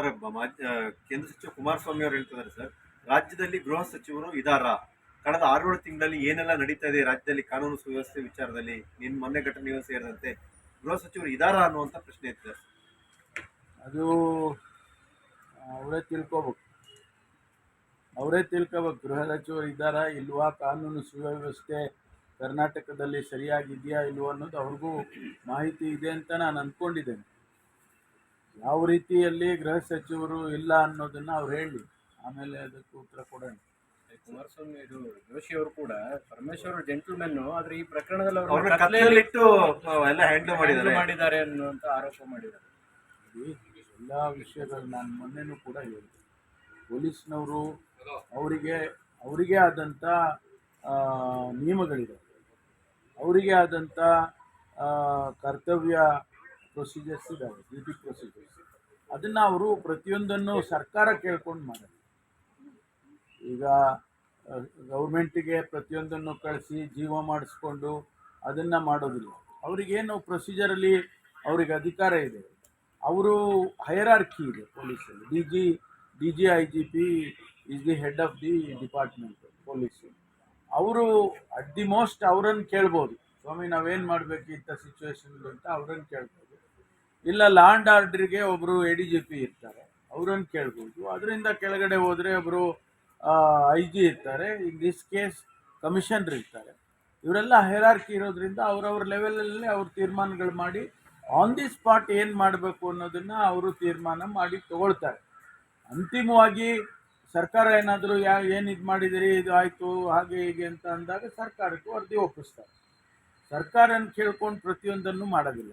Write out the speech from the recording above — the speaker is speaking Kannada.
ಆ, ಕೇಂದ್ರ ಸಚಿವ ಕುಮಾರಸ್ವಾಮಿ ಅವರು ಹೇಳ್ತಿದ್ದಾರೆ ಸರ್ ರಾಜ್ಯದಲ್ಲಿ ಗೃಹ ಸಚಿವರು ಇದಾರಾ. ಕಳೆದ ಆರೇಳು ತಿಂಗಳಲ್ಲಿ ಏನೆಲ್ಲ ನಡೀತಾ ಇದೆ ರಾಜ್ಯದಲ್ಲಿ ಕಾನೂನು ಸುವ್ಯವಸ್ಥೆ ವಿಚಾರದಲ್ಲಿ? ನಿನ್ನ ಮೊನ್ನೆ ಘಟನೆಗಳು ಸೇರಿದಂತೆ ಗೃಹ ಸಚಿವರು ಇದಾರಾ ಅನ್ನುವಂಥ ಪ್ರಶ್ನೆ ಇತ್ತು ಅದು ಅವರೇ ತಿಳ್ಕೋಬೇಕು. ಅವರೇ ತಿಳ್ಕೋಬೇಕು ಗೃಹ ಸಚಿವರು ಇದ್ದಾರಾ ಇಲ್ವಾ ಕಾನೂನು ಸುವ್ಯವಸ್ಥೆ ಕರ್ನಾಟಕದಲ್ಲಿ ಸರಿಯಾಗಿದೆಯಾ ಇಲ್ವೋ ಅನ್ನೋದು ಅವ್ರಿಗೂ ಮಾಹಿತಿ ಇದೆ ಅಂತ ನಾನು ಅಂದ್ಕೊಂಡಿದ್ದೇನೆ. ಯಾವ ರೀತಿಯಲ್ಲಿ ಗೃಹ ಸಚಿವರು ಇಲ್ಲ ಅನ್ನೋದನ್ನು ಅವ್ರು ಹೇಳಿ. ಆಮೇಲೆ ಅದಕ್ಕೆ ಉತ್ತರ ಕೊಡೋಣ. ಕುಮಾರಸ್ವಾಮಿ ಇದು ಜೋಶಿ ಅವರು ಕೂಡ ಪರಮೇಶ್ವರ್ ಜೆಂಟಲ್ಮೆನ್ ಆದ್ರೆ ಈ ಪ್ರಕರಣದಲ್ಲಿ ಅವರು ಕತ್ಲೆಯಲ್ಲಿಟ್ಟು ಎಲ್ಲ ಹ್ಯಾಂಡಲ್ ಮಾಡಿದ್ದಾರೆ. ಮಾಡಿದ್ದಾರೆ ಅನ್ನುವಂತ ಆರೋಪ ಮಾಡಿದ್ದಾರೆ. ಎಲ್ಲ ವಿಷಯಗಳು ನಾನು ಮೊನ್ನೆನೂ ಕೂಡ ಹೇಳಿದೆ. ಪೊಲೀಸ್ನವರು ಅವರಿಗೆ ಅವರಿಗೆ ಆದಂಥ ನಿಯಮಗಳಿದೆ. ಅವರಿಗೆ ಆದಂಥ ಕರ್ತವ್ಯ ಪ್ರೊಸೀಜರ್ಸ್ ಇದ್ದಾವೆ ಡ್ಯೂಟಿ ಪ್ರೊಸೀಜರ್ಸ್ ಅದನ್ನ ಅವರು ಪ್ರತಿಯೊಂದನ್ನು ಸರ್ಕಾರ ಕೇಳ್ಕೊಂಡು ಮಾಡ್ತಾರೆ ಈಗ ಗೌರ್ಮೆಂಟಿಗೆ ಪ್ರತಿಯೊಂದನ್ನು ಕಳಿಸಿ ಜೀವ ಮಾಡಿಸ್ಕೊಂಡು ಅದನ್ನು ಮಾಡೋದಿಲ್ಲ. ಅವರಿಗೇನು ಪ್ರೊಸೀಜರಲ್ಲಿ ಅವ್ರಿಗೆ ಅಧಿಕಾರ ಇದೆ. ಅವರು ಹೈರಾರ್ಕಿ ಇದೆ ಪೊಲೀಸಲ್ಲಿ D G D G I G P is the head of the department police ಅವರು ಅಟ್ ದಿ ಮೋಸ್ಟ್ ಅವರನ್ನು ಕೇಳ್ಬೋದು. ಸ್ವಾಮಿ, ನಾವೇನು ಮಾಡಬೇಕು ಇಂಥ ಸಿಚುವೇಶನ್ ಅಂತ ಅವ್ರನ್ನ ಕೇಳ್ಬೋದು. ಇಲ್ಲ, ಲಾಂಡ್ ಆರ್ಡ್ರಿಗೆ ಒಬ್ಬರು ಎ ಡಿ ಜಿ ಪಿ ಇರ್ತಾರೆ. ಅವರನ್ನು ಕೇಳ್ಬೋದು. ಅದರಿಂದ ಕೆಳಗಡೆ ಹೋದರೆ ಒಬ್ಬರು ಐ ಜಿ ಇರ್ತಾರೆ. ಇನ್ ದಿಸ್ ಕೇಸ್, ಕಮಿಷನರ್ ಇರ್ತಾರೆ. ಇವರೆಲ್ಲ ಹೈರಾರ್ಕಿ ಇರೋದ್ರಿಂದ ಅವ್ರವ್ರ ಲೆವೆಲಲ್ಲಿ ಅವ್ರು ತೀರ್ಮಾನಗಳು ಮಾಡಿ ಆನ್ ದಿ ಸ್ಪಾಟ್ ಏನು ಮಾಡಬೇಕು ಅನ್ನೋದನ್ನು ಅವರು ತೀರ್ಮಾನ ಮಾಡಿ ತಗೊಳ್ತಾರೆ. ಅಂತಿಮವಾಗಿ ಸರ್ಕಾರ ಏನಾದರೂ ಯಾ, ಏನು ಇದು ಮಾಡಿದಿರಿ, ಇದು ಆಯಿತು, ಹಾಗೆ ಹೀಗೆ ಅಂತ ಅಂದಾಗ ಸರ್ಕಾರಕ್ಕೆ ವರದಿ ಒಪ್ಪಿಸ್ತಾರೆ. ಸರ್ಕಾರನ ಕೇಳ್ಕೊಂಡು ಪ್ರತಿಯೊಂದನ್ನು ಮಾಡೋದಿಲ್ಲ.